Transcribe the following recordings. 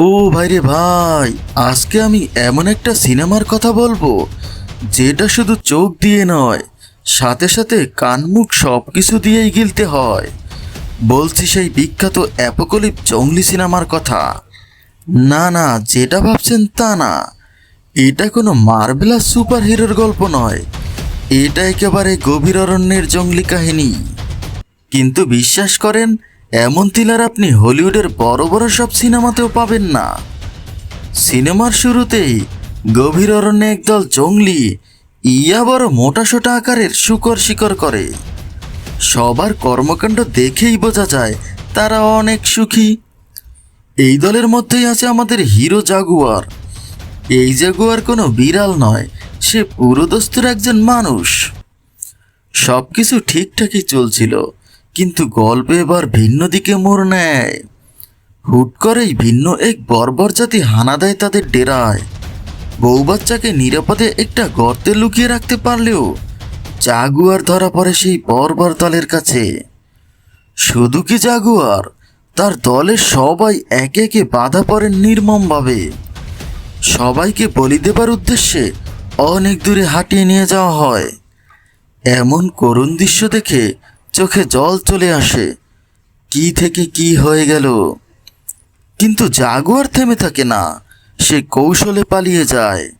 ও ভাই রে ভাই, আজকে আমি এমন একটা সিনেমার কথা বলব, যেটা শুধু চোখ দিয়ে নয়, সাথে সাথে কান মুখ সব কিছু দিয়েই গিলতে হয়। বলছি সেই বিখ্যাত অ্যাপোকলিপ জঙ্গলি সিনেমার কথা। না না, যেটা ভাবছেন তা না। এটা কোনো মার্বেলাস সুপার হিরোর গল্প নয়। এটা একেবারে গভীর অরণ্যের জঙ্গলি কাহিনী। কিন্তু বিশ্বাস করেন এমন থ্রিলার আপনি হলিউডের বড় বড় সব সিনেমাতেও পাবেন না। সিনেমার শুরুতেই গভীর অরণ্যে একদল জঙ্গলি ইয়া বড় মোটাসোটা আকারের শুকর শিকর করে। সবার কর্মকাণ্ড দেখেই বোঝা যায় তারা অনেক সুখী। এই দলের মধ্যেই আছে আমাদের হিরো জাগুয়ার। এই জাগুয়ার কোনো বিড়াল নয়, সে পুরোদস্তুর একজন মানুষ। সব কিছু ঠিকঠাকই চলছিল। কিন্তু গল্পে এবার ভিন্ন দিকে মোড় নেয়। হুট করেই ভিন্ন এক বর্বর জাতি হানা দেয় তাদের ডেরায়। বউ বাচ্চাকে নিরাপদে একটা গর্তে লুকিয়ে রাখতে পারলেও জাগুয়ার ধরা পড়ে সেই বর্বর দলের কাছে। শুধু কি জাগুয়ার? তার দলের সবাই একে একে বাধা পড়েন নির্মমভাবে। সবাইকে বলি দেবার উদ্দেশ্যে অনেক দূরে হাঁটিয়ে নিয়ে যাওয়া হয়। এমন করুণ দৃশ্য দেখে চোখে জল চলে আসে। কি থেকে কি হয়ে গেল? কিন্তু জাগুয়ার থেমে থাকে না। সে কৌশলে পালিয়ে যায়।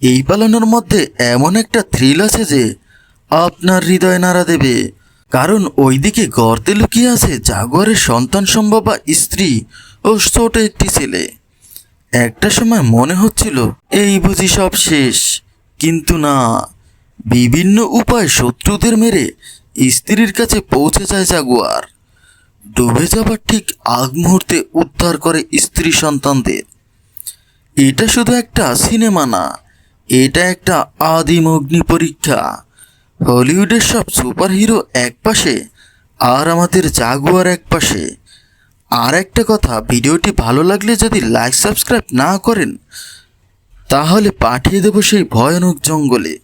এই পালানোর মধ্যে এমন একটা থ্রিল আছে যে, আপনার হৃদয় নাড়া দেবে। কারণ ওইদিকে গর্তে লুকিয়ে আছে জাগুয়ারের সন্তান সম্ভবা স্ত্রী ও ছোট একটি ছেলে। একটা সময় মনে হচ্ছিল, এই বুঝি সব শেষ। কিন্তু না, বিভিন্ন উপায় শত্রুদের মেরে স্ত্রীর কাছে পৌঁছে যায় জাগুয়ার। ডুবে যাবার ঠিক আগ মুহূর্তে উদ্ধার করে স্ত্রী সন্তানদের। এটা শুধু একটা সিনেমা না, এটা একটা আদিম অগ্নি পরীক্ষা। হলিউডের সব সুপারহিরো এক পাশে আর আমাদের জাগুয়ার এক পাশে। আর একটা কথা, ভিডিওটি ভালো লাগলে যদি লাইক, সাবস্ক্রাইব না করেন, তাহলে পাঠিয়ে দেবো সেই ভয়ানক জঙ্গলে।